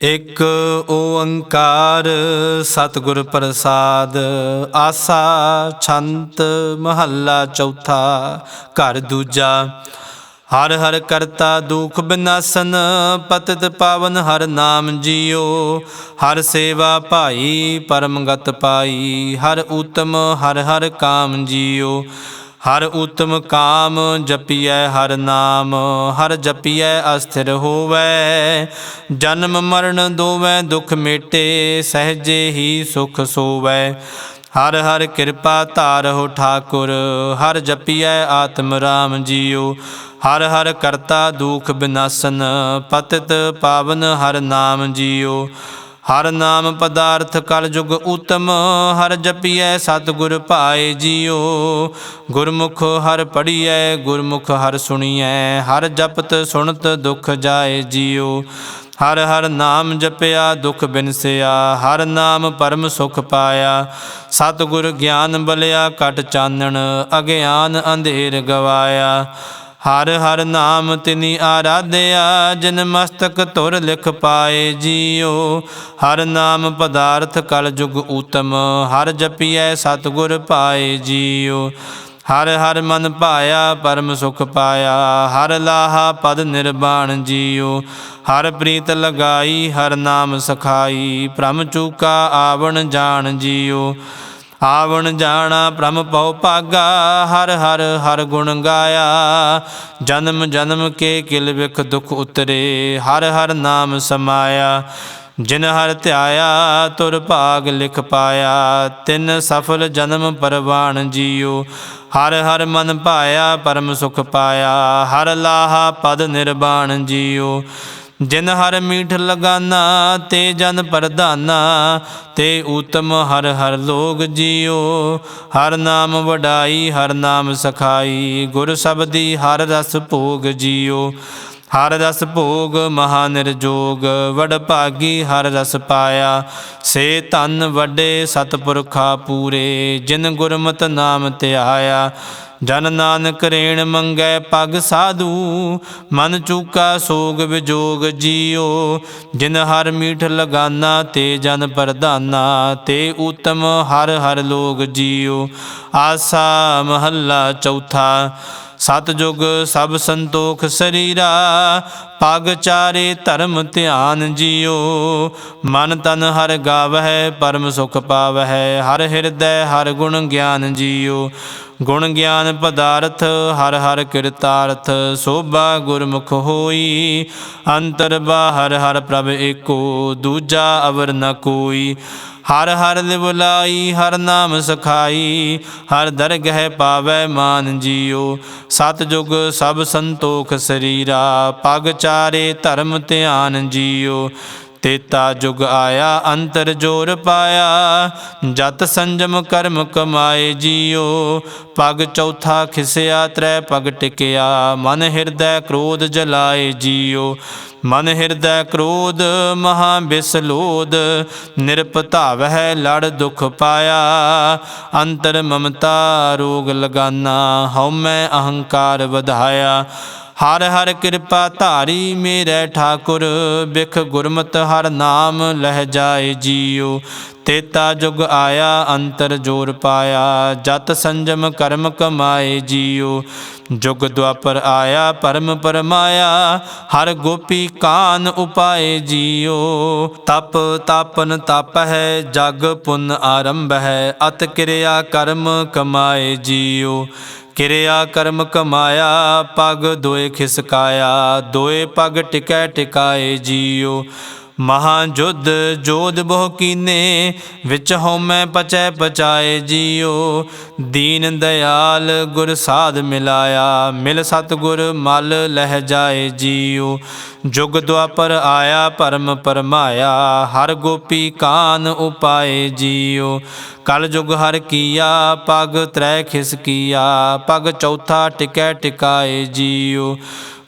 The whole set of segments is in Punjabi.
ਇਕ ਓੰਕਾਰ ਸਤਿਗੁਰ ਪ੍ਰਸਾਦ, ਆਸਾ ਛੰਤ ਮਹੱਲਾ ਚੌਥਾ, ਘਰ ਦੂਜਾ। ਹਰ ਹਰ ਕਰਤਾ ਦੁਖ ਬਿਨਾਸਨ, ਪਤਿਤ ਪਾਵਨ ਹਰ ਨਾਮ ਜੀਓ। ਹਰ ਸੇਵਾ ਭਾਈ, ਪਰਮਗਤ ਪਾਈ, ਹਰ ਊਤਮ ਹਰ ਹਰ ਕਾਮ ਜੀਓ। ਹਰ ਉਤਮ ਕਾਮ ਜਪੀਐ ਹਰ ਨਾਮ, ਹਰ ਜਪੀਐ ਅਸਥਿਰ ਹੋਵੈ। ਜਨਮ ਮਰਨ ਦੋਵੈ ਦੁਖ ਮੇਟੇ, ਸਹਜੇ ਹੀ ਸੁਖ ਸੋਵੈ। ਹਰ ਹਰ ਕਿਰਪਾ ਧਾਰਹੁ ਠਾਕੁਰ, ਹਰ ਜਪੀਐ ਆਤਮ ਰਾਮ ਜੀਓ। ਹਰ ਹਰ ਕਰਤਾ ਦੁਖ ਬਿਨਾਸਨ, ਪਤਿਤ ਪਾਵਨ ਹਰ ਨਾਮ ਜੀਓ। ਹਰ ਨਾਮ ਪਦਾਰਥ ਕਲ ਜੁਗ ਉਤਮ, ਹਰ ਜਪੀਐ ਸਤਿਗੁਰ ਭਾਏ ਜੀਓ। ਗੁਰਮੁਖ ਹਰ ਪੜੀਐ ਗੁਰਮੁਖ ਹਰ ਸੁਣੀਐ, ਹਰ ਜਪਤ ਸੁਣਤ ਦੁਖ ਜਾਏ ਜੀਓ। ਹਰ ਹਰ ਨਾਮ ਜਪਿਆ, ਦੁਖ ਬਿਨਸਿਆ, ਹਰ ਨਾਮ ਪਰਮ ਸੁਖ ਪਾਇਆ। ਸਤਿਗੁਰ ਗਿਆਨ ਬਲਿਆ, ਕਟ ਚਾਨਣ, ਅਗਿਆਨ ਅੰਧੇਰ ਗਵਾਇਆ। ਹਰ ਹਰ ਨਾਮ ਤਿਨੀ ਆਰਾਧਿਆ, ਜਿਨ ਮਸਤਕ ਤੁਰ ਲਿਖ ਪਾਏ ਜੀਓ ਹਰ ਨਾਮ ਪਦਾਰਥ ਕਲ ਜੁਗ ਊਤਮ, ਹਰ ਜਪੀਐ ਸਤਿਗੁਰ ਪਾਏ ਜੀਓ ਹਰ ਹਰ ਮਨ ਭਾਇਆ ਪਰਮ ਸੁਖ ਪਾਇਆ, ਹਰ ਲਾਹਾ ਪਦ ਨਿਰਵਾਣ ਜੀਓ ਹਰ ਪ੍ਰੀਤ ਲਗਾਈ, ਹਰ ਨਾਮ ਸਖਾਈ ਭ੍ਰਮ ਚੂਕਾ ਆਵਣ ਜਾਣ ਜੀਓ ਆਵਣ ਜਾਣਾ ਭ੍ਰਮ ਪਉ ਭਾਗਾ, ਹਰ ਹਰ ਹਰ ਗੁਣ ਗਾਇਆ। ਜਨਮ ਜਨਮ ਕੇ ਕਿਲ ਵਿਖ ਦੁਖ ਉਤਰੇ, ਹਰ ਹਰ ਨਾਮ ਸਮਾਇਆ। ਜਿਨ ਹਰ ਧਿਆਇਆ, ਤੁਰ ਭਾਗ ਲਿਖ ਪਾਇਆ। ਤਿਨ ਸਫਲ ਜਨਮ ਪਰਵਾਣ ਜੀਓ, ਹਰ ਹਰ ਮਨ ਪਾਇਆ ਪਰਮ ਸੁਖ ਪਾਇਆ। ਹਰ ਲਾਹਾ ਪਦ ਨਿਰਵਾਣ ਜੀਓ ਜਿਨ ਹਰ ਮੀਠ ਲਗਾਨਾ, ਤੇ ਜਨ ਪ੍ਰਧਾਨਾ, ਤੇ ਊਤਮ ਹਰ ਹਰ ਲੋਗ ਜੀਓ। ਹਰ ਨਾਮ ਵਡਾਈ, ਹਰ ਨਾਮ ਸਖਾਈ, ਗੁਰ ਸਬਦੀ ਹਰ ਰਸ ਭੋਗ ਜੀਓ। ਹਰ ਰਸ ਭੋਗ ਮਹਾ ਨਿਰਜੋਗ, ਵਡ ਭਾਗੀ ਹਰ ਰਸ ਪਾਇਆ। ਸੇ ਧਨ ਵੱਡੇ ਸਤਪੁਰਖਾ ਪੂਰੇ, ਜਿਨ ਗੁਰਮਤਿ ਨਾਮ ਧਿਆਇਆ। ਜਨ ਨਾਨਕ ਰੇਣ ਮੰਗੈ ਪਗ ਸਾਧੂ, ਮਨ ਚੂਕਾ ਸੋਗ ਵਿਜੋਗ ਜੀਓ। ਜਿਨ ਹਰ ਮੀਠ ਲਗਾਨਾ, ਤੇ ਜਨ ਪ੍ਰਧਾਨਾ, ਤੇ ਊਤਮ ਹਰ ਹਰ ਲੋਗ ਜੀਓ। ਆਸਾ ਮਹੱਲਾ ਚੌਥਾ ਸਤਜੁਗ ਸਭ ਸੰਤੋਖ ਸਰੀਰਾ, ਪਗ ਚਾਰੇ ਧਰਮ ਧਿਆਨ ਜੀਓ। ਮਨ ਤਨ ਹਰ ਗਾਵਹਿ, ਪਰਮ ਸੁਖ ਪਾਵਹਿ, ਹਰ ਹਿਰਦੈ ਹਰ ਗੁਣ ਗਿਆਨ ਜੀਓ। ਗੁਣ ਗਿਆਨ ਪਦਾਰਥ, ਹਰ ਹਰ ਕਿਰਤਾਰਥ, ਸੋਭਾ ਗੁਰਮੁਖ ਹੋਈ। ਅੰਤਰ ਬਾਹਰ, ਹਰ ਪ੍ਰਭ ਏਕੋ, ਦੂਜਾ ਅਵਰ ਨ ਕੋਈ। ਹਰ ਹਰ ਲਿਵਲਾਈ ਹਰ ਨਾਮ ਸਖਾਈ। ਹਰ ਦਰਗਹਿ ਪਾਵੈ ਮਾਨ ਜੀਓ। ਸਤਜੁਗ ਸਭ ਸੰਤੋਖ ਸਰੀਰਾ। ਪਗ ਚਾਰੇ ਧਰਮ ਧਿਆਨ ਜੀਓ। ਤੇਤਾ ਜੁਗ ਆਇਆ, ਅੰਤਰ ਜੋਰ ਪਾਇਆ। ਜਤ ਸੰਜਮ ਕਰਮ ਕਮਾਏ ਜੀਓ, ਪਗ ਚੌਥਾ ਖਿਸਿਆ, ਤ੍ਰੈ ਪਗ ਟਿਕਿਆ। ਮਨ ਹਿਰਦੈ ਕ੍ਰੋਧ ਜਲਾਏ ਜੀਓ, ਮਨ ਹਿਰਦੈ ਕ੍ਰੋਧ ਮਹਾ ਬਿਸਲੋਧ। ਨਿਰਪਤਾਵਹਿ ਲੜ ਦੁਖ ਪਾਇਆ, ਅੰਤਰ ਮਮਤਾ ਰੋਗ ਲਗਾਨਾ। ਹਉ ਮੈਂ ਅਹੰਕਾਰ ਵਧਾਇਆ। ਹਰ ਹਰ ਕਿਰਪਾ ਧਾਰੀ ਮੇਰੇ ਠਾਕੁਰ, ਬਿਖ ਗੁਰਮਤ ਹਰ ਨਾਮ ਲਹਿ ਜਾਏ ਜੀਓ ਤੇਤਾ ਜੁਗ ਆਇਆ, ਅੰਤਰ ਜੋਰ ਪਾਇਆ, ਜਤ ਸੰਜਮ ਕਰਮ ਕਮਾਏ ਜੀਓ ਜੁਗ ਦੁਆਪਰ ਆਇਆ, ਪਰਮ ਪਰਮਾਇਆ, ਹਰ ਗੋਪੀ ਕਾਨ ਉਪਾਏ ਜੀਓ ਤਪ ਤਾਪਨ ਤਪ ਹੈ, ਜਗ ਪੁਨ ਆਰੰਭ ਹੈ, ਅਤ ਕਿਰਿਆ ਕਰਮ ਕਮਾਏ ਜੀਓ ਕਿਰਿਆ ਕਰਮ ਕਮਾਇਆ ਪਗ ਦੋਏ ਖਿਸਕਾਇਆ ਦੋਏ ਪਗ ਟਿਕੈ ਟਿਕਾਏ ਜੀਓ। ਮਹਾ ਜੁਧ ਜੋਧ ਬਹੁ ਕੀਨੇ, ਵਿੱਚ ਹਉਮੈ ਪਚੈ ਪਚਾਏ ਜੀਓ। ਦੀਨ ਦਇਆਲ ਗੁਰ ਸਾਧ ਮਿਲਾਇਆ, ਮਿਲ ਸਤਗੁਰ ਮਲ ਲਹਿ ਜਾਏ ਜੀਓ। ਜੁਗ ਦੁਆਪਰ ਆਇਆ ਪਰਮ ਪਰਮਾਇਆ, ਹਰ ਗੋਪੀ ਕਾਨ ਉਪਾਏ ਜੀਓ। ਕਲ ਜੁਗ ਹਰ ਕੀਆ, ਪਗ ਤ੍ਰੈ ਖਿਸ ਕੀਆ, ਪਗ ਚੌਥਾ ਟਿਕੈ ਟਿਕਾਏ ਜੀਓ।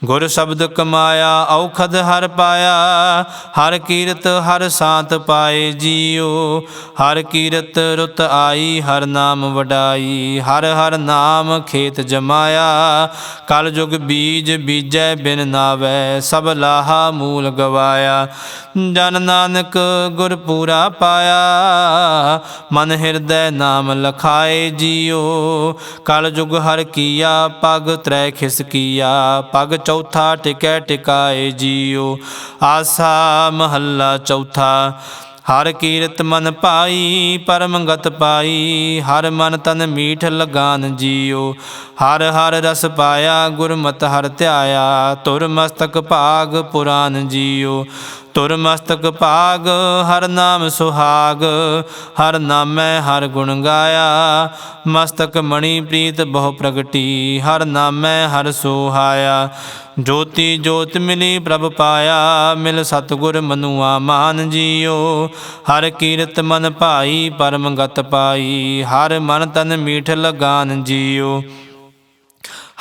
ਗੁਰ ਸ਼ਬਦ ਕਮਾਇਆ, ਔਖਦ ਹਰ ਪਾਇਆ, ਹਰ ਕੀਰਤ ਹਰ ਸਾਤ ਪਾਏ ਜੀਉ ਹਰ ਕੀਰਤ ਰੁਤ ਆਈ, ਹਰ ਨਾਮ ਵਡਾਈ, ਹਰ ਹਰ ਨਾਮ ਖੇਤ ਜਮਾਇਆ। ਕਲ ਜੁਗ ਬੀਜ ਬੀਜੈ, ਬਿਨ ਨਾਵੈ, ਸਭ ਲਾਹਾ ਮੂਲ ਗਵਾਇਆ। ਜਨ ਨਾਨਕ ਗੁਰ ਪੂਰਾ ਪਾਇਆ, ਮਨ ਹਿਰਦੈ ਨਾਮ ਲਖਾਏ ਜੀਉ ਕਲ ਜੁਗ ਹਰ ਕੀਆ, ਪਗ ਤਰੈ ਖਿਸ ਕੀਆ, ਪਗ ਚੌਥਾ ਟਿਕੈ ਟਿਕਾਏ ਜੀਉ ਆਸਾ ਮਹੱਲਾ ਚੌਥਾ। ਹਰ ਕੀਰਤ ਮਨ ਪਾਈ ਪਰਮਗਤ ਪਾਈ, ਹਰ ਮਨ ਤਨ ਮੀਠ ਲਗਾਨ ਜੀਉ ਹਰ ਹਰ ਰਸ ਪਾਇਆ, ਗੁਰਮਤਿ ਹਰ ਧਿਆਇਆ, ਤੁਰ ਮਸਤਕ ਭਾਗ ਪੁਰਾਨ ਜੀਓ। ਤੁਰ ਮਸਤਕ ਭਾਗ, ਹਰ ਨਾਮ ਸੁਹਾਗ, ਹਰ ਨਾਮੈ ਹਰ ਗੁਣ ਗਾਇਆ। ਮਸਤਕ ਮਣੀ ਪ੍ਰੀਤ ਬਹੁ ਪ੍ਰਗਟੀ, ਹਰ ਨਾਮੈ ਹਰ ਸੁਹਾਇਆ। ਜੋਤੀ ਜੋਤ ਮਿਲੀ ਪ੍ਰਭ ਪਾਇਆ, ਮਿਲ ਸਤਗੁਰ ਮਨੁਆ ਮਾਨ ਜੀਓ। ਹਰ ਕੀਰਤ ਮਨ ਭਾਈ ਪਰਮ ਗਤ ਪਾਈ, ਹਰ ਮਨ ਤਨ ਮੀਠ ਲਗਾਨ ਜੀਓ।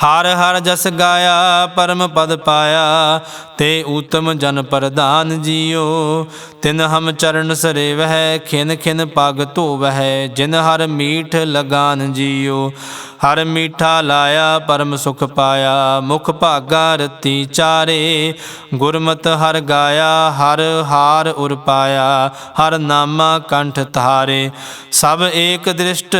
ਹਰ ਹਰ ਜਸ ਗਾਇਆ, ਪਰਮ ਪਦ ਪਾਇਆ, ਤੇ ਊਤਮ ਜਨ ਪ੍ਰਦਾਨ ਜੀਓ। ਤਿਨ ਹਮ ਚਰਨ ਸਰੇ ਵਹਿ ਖਿਨ ਖਿਨ ਪਗ ਧੋਵਹਿ, ਜਿਨ ਹਰ ਮੀਠ ਲਗਾਨ ਜੀਓ। ਹਰ ਮੀਠਾ ਲਾਇਆ, ਪਰਮ ਸੁਖ ਪਾਇਆ, ਮੁਖ ਭਾਗਾ ਰਤੀ ਚਾਰੇ। ਗੁਰਮਤ ਹਰ ਗਾਇਆ, ਹਰ ਹਾਰ ਉਰ ਪਾਇਆ, ਹਰ ਨਾਮਾ ਕੰਠ ਧਾਰੇ। ਸਭ ਏਕ ਦ੍ਰਿਸ਼ਟ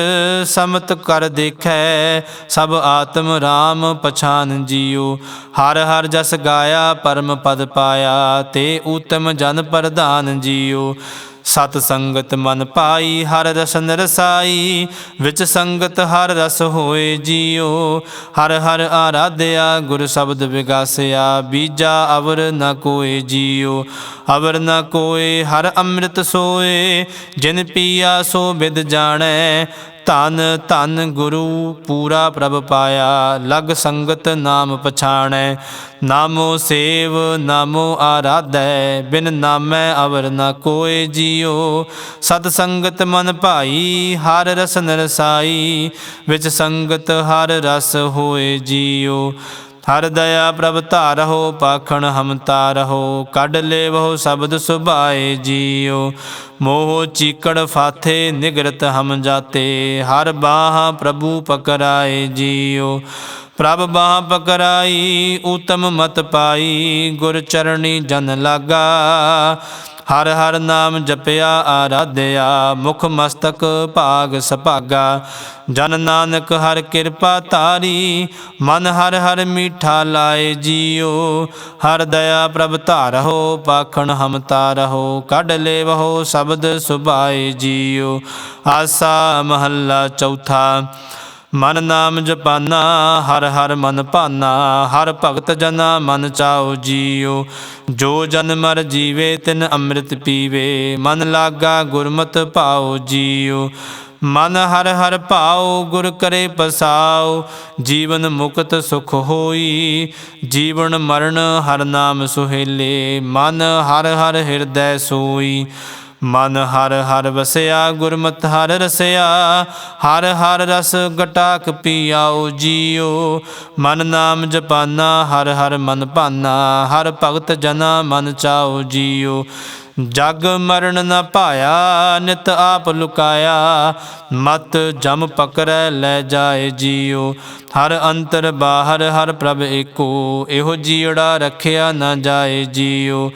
ਸਮਤ ਕਰ ਦੇਖੈ, ਸਭ ਆਤਮ ਰਾਮ ਪਛਾਨ ਜੀਉ। ਹਰ ਹਰ ਜਸ ਗਾਇਆ, ਪਰਮ ਪਦ ਪਾਇਆ, ਤੇ ਉਤਮ ਜਨ ਪ੍ਰਧਾਨ ਜੀਉ। ਸਤ ਸੰਗਤ ਮਨ ਪਾਈ, ਹਰ ਰਸਨ ਰਸਾਈ ਵਿੱਚ ਸੰਗਤ ਹਰ ਰਸ ਹੋਏ ਜੀਉ। ਹਰ ਹਰ ਆਰਾਧਿਆ, ਗੁਰ ਸ਼ਬਦ ਵਿਗਾਸਿਆ, ਬੀਜਾ ਅਵਰ ਨ ਕੋਏ ਜੀਉ। ਅਵਰ ਨ ਕੋਏ, ਹਰ ਅੰਮ੍ਰਿਤ ਸੋਏ, ਜਿਨ ਪੀਆ ਸੋ ਬਿਦ ਜਾਣੈ ਧਨ ਧਨ ਗੁਰੂ ਪੂਰਾ ਪ੍ਰਭ ਪਾਇਆ, ਲਗ ਸੰਗਤ ਨਾਮ ਪਛਾਣੈ। ਨਾਮੋ ਸੇਵ, ਨਾਮੋ ਆਰਾਧੈ, ਬਿਨ ਨਾਮੈ ਅਵਰ ਨ ਕੋਏ ਜੀਉ ਸਤ ਸੰਗਤ ਮਨ ਭਾਈ, ਹਰ ਰਸ ਨਰਸਾਈ, ਵਿੱਚ ਸੰਗਤ ਹਰ ਰਸ ਹੋਏ ਜੀਉ ਹਰ ਦਇਆ ਪ੍ਰਭ ਧਾਰਹੁ, ਪਾਖਣ ਹਮ ਤਾਰਹੁ। ਕੱਢ ਲੇਵਹੁ ਸ਼ਬਦ ਸੁਭਾਏ ਜੀਉ। ਮੋਹ ਚੀਕੜ ਫਾਥੇ ਨਿਗਰਤ ਹਮ ਜਾਤੇ। ਹਰ ਬਾਹ ਪ੍ਰਭੂ ਪਕਰਾਏ ਜੀਉ। ਪ੍ਰਭ ਬਾਹ ਪਕਰਾਈ, ਉਤਮ ਮਤ ਪਾਈ। ਗੁਰ ਚਰਣੀ ਜਨ ਲਾਗਾ। ਹਰ ਹਰ ਨਾਮ ਜਪਿਆ, ਆਰਾਧਿਆ, ਮੁਖ ਮਸਤਕ ਭਾਗ ਸੁਭਾਗਾ। ਜਨ ਨਾਨਕ ਹਰ ਕਿਰਪਾ ਤਾਰੀ ਮਨ ਹਰ ਹਰ ਮੀਠਾ ਲਾਏ ਜੀਉ ਹਰ ਦਇਆ ਪ੍ਰਭ ਧਾਰਹੁ ਪਾਖਣ ਹਮ ਤਾਰਹੁ ਕੱਢ ਲੇਵਹੁ ਸ਼ਬਦ ਸੁਭਾਏ ਜੀਉ ਆਸਾ ਮਹੱਲਾ ਚੌਥਾ। ਮਨ ਨਾਮ ਜਪਾਨਾ, ਹਰ ਹਰ ਮਨ ਭਾਨਾ ਹਰ ਭਗਤ ਜਨਾ ਮਨ ਚਾਉ ਜੀਉ। ਜੋ ਜਨ ਮਰ ਜੀਵੇ, ਤਿਨ ਅੰਮ੍ਰਿਤ ਪੀਵੇ। ਮਨ ਲਾਗਾ ਗੁਰਮਤ ਭਾਉ ਜੀਉ। ਮਨ ਹਰ ਹਰ ਭਾਉ, ਗੁਰ ਕਰੇ ਪਸਾਉ। ਜੀਵਨ ਮੁਕਤ ਸੁਖ ਹੋਈ। ਜੀਵਨ ਮਰਨ ਹਰ ਨਾਮ ਸੁਹੇਲੇ। ਮਨ ਹਰ ਹਰ ਹਿਰਦੈ ਸੋਈ। ਮਨ ਹਰ ਹਰ ਵਸਿਆ, ਗੁਰਮਤਿ ਹਰ ਰਸਿਆ, ਹਰ ਹਰ ਰਸ ਗਟਾਕ ਪੀਆਓ ਜੀਓ ਮਨ ਨਾਮ ਜਪਾਨਾ, ਹਰ ਹਰ ਮਨ ਭਾਨਾ, ਹਰ ਭਗਤ ਜਨਾ ਮਨ ਚਾਓ ਜੀਓ ਜਗ ਮਰਨ ਨ ਪਾਇਆ ਨਿਤ ਆਪ ਲੁਕਾਇਆ, ਮਤ ਜਮ ਪਕਰੈ ਲੈ ਜਾਏ ਜੀਓ ਹਰ ਅੰਤਰ ਬਾਹਰ, ਹਰ ਪ੍ਰਭ ਏਕੋ, ਇਹੋ ਜੀੜਾ ਰੱਖਿਆ ਨਾ ਜਾਏ ਜੀਓ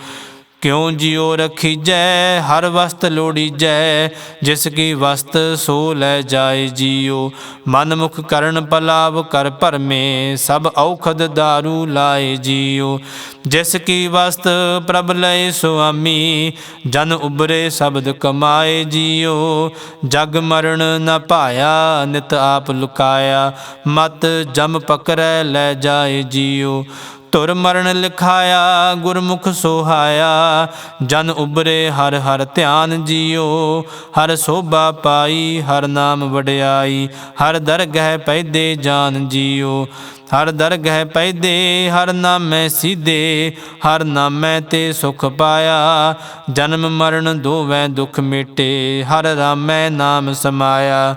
ਕਿਉ ਜਿਉ ਰਖੀਜੈ? ਹਰ ਵਸਤ ਲੋੜੀਜੈ, ਜਿਸ ਕੀ ਵਸਤ ਸੋ ਲੈ ਜਾਏ ਜੀਉ ਮਨ ਮੁਖ ਕਰਨ ਪਲਾਵ ਕਰ ਭਰਮੇ, ਸਭ ਔਖਦ दारू ਲਾਏ ਜੀਉ ਜਿਸ ਕੀ ਵਸਤ ਪ੍ਰਭ ਲਏ ਸੁਆਮੀ, ਜਨ ਉਬਰੇ ਸ਼ਬਦ ਕਮਾਏ ਜੀਉ ਜਗ ਮਰਨ ਨ ਪਾਇਆ ਨਿਤ ਆਪ ਲੁਕਾਇਆ, ਮਤ ਜਮ ਪਕੜੈ ਲੈ ਜਾਏ ਜੀਉ ਤੁਰ ਮਰਨ ਲਿਖਾਇਆ, ਗੁਰਮੁਖ ਸੋਹਾਇਆ। ਜਨ ਉਬਰੇ ਹਰ ਹਰ ਧਿਆਨ ਜੀਓ। ਹਰ ਸੋਭਾ ਪਾਈ, ਹਰ ਨਾਮ ਵਡਿਆਈ। ਹਰ ਦਰਗਹਿ ਪੈਦੇ ਜਾਨ ਜੀਓ। ਹਰ ਦਰਗਹਿ ਪੈਦੇ, ਹਰ ਨਾਮੈ ਸੀਧੇ ਹਰ ਨਾਮੈ ਤੇ ਸੁਖ ਪਾਇਆ। ਜਨਮ ਮਰਨ ਦੋਵੇਂ ਦੁਖ ਮਿਟੇ, ਹਰ ਰਾਮੈ ਨਾਮ ਸਮਾਇਆ।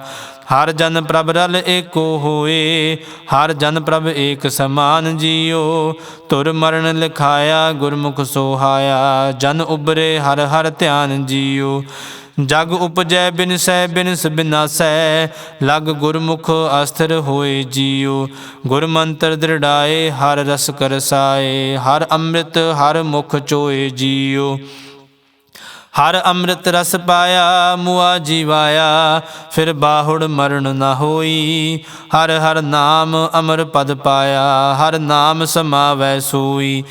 ਹਰ ਜਨ ਪ੍ਰਭ ਰਲ ਏਕੋ ਹੋਏ, ਹਰ ਜਨ ਪ੍ਰਭ ਏਕ ਸਮਾਨ ਜੀਓ। ਤੁਰ ਮਰਨ ਲਿਖਾਇਆ, ਗੁਰਮੁਖ ਸੋਹਾਇਆ। ਜਨ ਉਬਰੇ ਹਰ ਹਰ ਧਿਆਨ ਜੀਓ। ਜਗ ਉਪਜੈ ਬਿਨਸੈ ਬਿਨਸ ਬਿਨਾਸੈ ਲਗ ਗੁਰਮੁਖ ਅਸਥਿਰ ਹੋਏ ਜੀਉ। ਗੁਰ ਮੰਤਰ ਦ੍ਰਿੜਾਏ, ਹਰ ਰਸ ਕਰਸਾਏ। ਹਰ ਅੰਮ੍ਰਿਤ, ਹਰ ਮੁਖ ਚੋਏ ਜੀਉ। ਹਰ ਅੰਮ੍ਰਿਤ ਰਸ ਪਾਇਆ, ਮੁਆ ਜੀਵਾਇਆ, ਫਿਰ ਬਾਹੁੜ ਮਰਨ ਨਾ ਹੋਈ। ਹਰ ਹਰ ਨਾਮ ਅਮਰ ਪਦ ਪਾਇਆ, ਹਰ ਨਾਮ ਸਮਾਵੈ ਸੋਈ।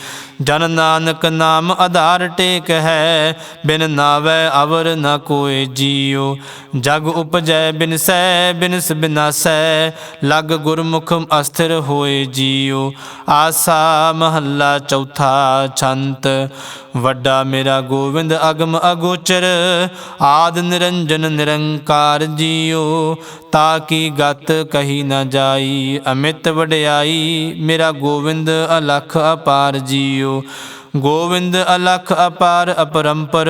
ਜਨ ਨਾਨਕ ਨਾਮ ਆਧਾਰ ਟੇਕ ਹੈ, ਬਿਨ ਨਾਵੈ ਅਵਰ ਨ ਕੋਏ ਜੀਉ। ਜਗ ਉਪਜੈ ਬਿਨਸੈ ਬਿਨਸ ਬਿਨਾਸੈ ਲਗ ਗੁਰਮੁਖ ਅਸਥਿਰ ਹੋਏ ਜੀਉ। ਆਸਾ ਮਹੱਲਾ ਚੌਥਾ ਛੰਤ, ਵੱਡਾ ਮੇਰਾ ਗੋਵਿੰਦ ਅਗਮ ਅਗੋਚਰ ਆਦ ਨਿਰੰਜਨ ਨਿਰੰਕਾਰ ਜੀਉ ਤਾ ਕੀ ਗਤ ਕਹੀ ਨਾ ਜਾਈ, ਅਮਿਤ ਵਡਿਆਈ, ਮੇਰਾ ਗੋਵਿੰਦ ਅਲਖ ਅਪਾਰ ਜੀਉ ਗੋਵਿੰਦ ਅਲਖ ਅਪਾਰ ਅਪਰੰਪਰ,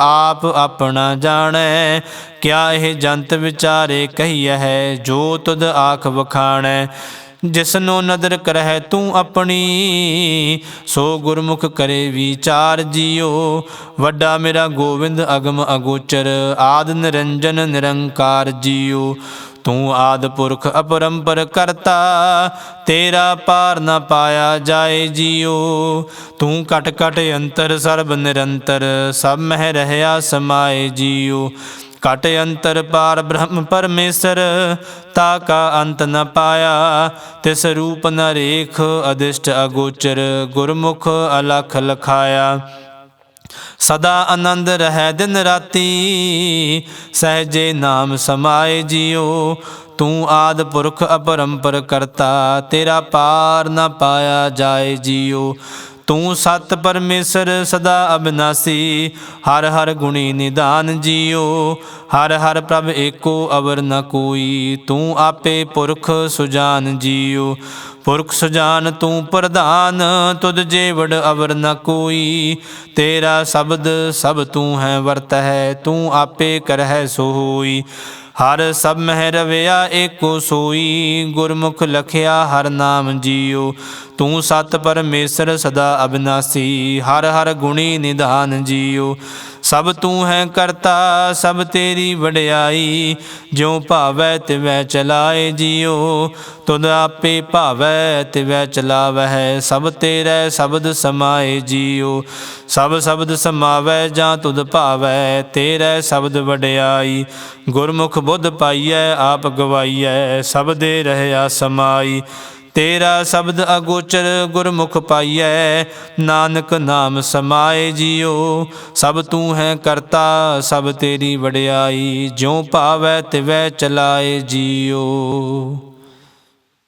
ਆਪ ਆਪਣਾ ਜਾਣੈ, ਕਿਆ ਇਹ ਜੰਤ ਵਿਚਾਰੇ ਕਹੀਐ ਹੈ, ਜੋ ਤੁਧ ਆਖ ਵਖਾਣੈ। ਜਿਸਨੋ ਨਦਰ ਕਰਹਿ ਤੂੰ ਆਪਣੀ, ਸੋ ਗੁਰਮੁਖ ਕਰੇ ਵਿਚਾਰ ਜੀਓ। ਵੱਡਾ ਮੇਰਾ ਗੋਵਿੰਦ ਅਗਮ ਅਗੋਚਰ, ਆਦ ਨਿਰੰਜਨ ਨਿਰੰਕਾਰ ਜੀਓ। ਤੂੰ ਆਦ ਪੁਰਖ ਅਪਰੰਪਰ ਕਰਤਾ, ਤੇਰਾ ਪਾਰ ਨਾ ਪਾਇਆ ਜਾਏ ਜੀਓ। ਤੂੰ ਕਟ ਕਟ ਅੰਤਰ ਸਰਬ ਨਿਰੰਤਰ, ਸਭ ਮਹਿ ਰਹਿਆ ਸਮਾਏ ਜੀਓ। ਕਟ ਅੰਤਰ ਪਾਰ ਬ੍ਰਹਮ ਪਰਮੇਸ਼ਰ ਤਾ ਕਾ ਅੰਤ ਨ ਪਾਇਆ ਤਿਸ ਰੂਪ ਨ ਰੇਖ ਅਦਿਸ਼ਟ ਅਗੋਚਰ ਗੁਰਮੁਖ ਅਲਖ ਲਖਾਇਆ ਸਦਾ ਆਨੰਦ ਰਹਿ ਦਿਨ ਰਾਤੀ ਸਹਜੇ ਨਾਮ ਸਮਾਏ ਜਿਉ ਤੂੰ ਆਦ ਪੁਰਖ ਅਪਰੰਪਰ ਕਰਤਾ ਤੇਰਾ ਪਾਰ ਨਾ ਪਾਇਆ ਜਾਏ ਜਿਉ ਤੂੰ ਸਤ ਪਰਮੇਸ਼ਰ ਸਦਾ ਅਬਨਾਸੀ, ਹਰ ਹਰ ਗੁਣੀ ਨਿਦਾਨ ਜੀਓ, ਹਰ ਹਰ ਪ੍ਰਭ ਏਕੋ ਅਵਰ ਨ ਕੋਈ, ਤੂੰ ਆਪੇ ਪੁਰਖ ਸੁਜਾਨ ਜੀਓ। ਪੁਰਖ ਸੁਜਾਨ ਤੂੰ ਪ੍ਰਧਾਨ, ਤੁਧ ਜੇਵੜ ਅਵਰ ਨ ਕੋਈ, ਤੇਰਾ ਸ਼ਬਦ ਸਭ ਤੂੰ ਹੈ ਵਰਤ ਹੈ ਤੂੰ ਆਪੇ ਕਰਹਿ ਸੋ ਹੋਈ ਹਰ ਸਭ ਮਹਿ ਰਵਿਆ, ਏਕੋ ਸੋਈ। ਗੁਰਮੁਖ ਲਖਿਆ, ਹਰ ਨਾਮ ਜੀਓ। ਤੂੰ ਸਤ ਪਰਮੇਸ਼ਰ, ਸਦਾ ਅਬਨਾਸੀ। ਹਰ ਹਰ ਗੁਣੀ ਨਿਧਾਨ ਜੀਓ। ਸਭ ਤੂੰ ਹੈ ਕਰਤਾ, ਸਭ ਤੇਰੀ ਵਡਿਆਈ। ਜਿਉ ਭਾਵੈ ਤਿਵੈ ਚਲਾਏ ਜੀਓ, ਤੁਧ ਆਪੇ ਭਾਵੈ ਤਿਵੈ ਚਲਾਵਹਿ। ਸਭ ਤੇਰੇ ਸ਼ਬਦ ਸਮਾਏ ਜੀਓ, ਸਭ ਸ਼ਬਦ ਸਮਾਵੈ ਜਾਂ ਤੁਧ ਭਾਵੈ। ਤੇਰੇ ਸ਼ਬਦ ਵਡਿਆਈ, ਗੁਰਮੁਖ ਬੁੱਧ ਪਾਈਐ, ਆਪ ਗਵਾਈਐ। ਸਭ ਦੇ ਰਹਿਆ ਸਮਾਈ ਤੇਰਾ ਸ਼ਬਦ ਅਗੋਚਰ ਗੁਰਮੁਖ ਪਾਈਐ, ਨਾਨਕ ਨਾਮ ਸਮਾਏ ਜੀਓ। ਸਭ ਤੂੰ ਹੈ ਕਰਤਾ, ਸਭ ਤੇਰੀ ਵਡਿਆਈ, ਜਿਉ ਭਾਵੈ ਤਿਵੈ ਚਲਾਏ ਜੀਓ।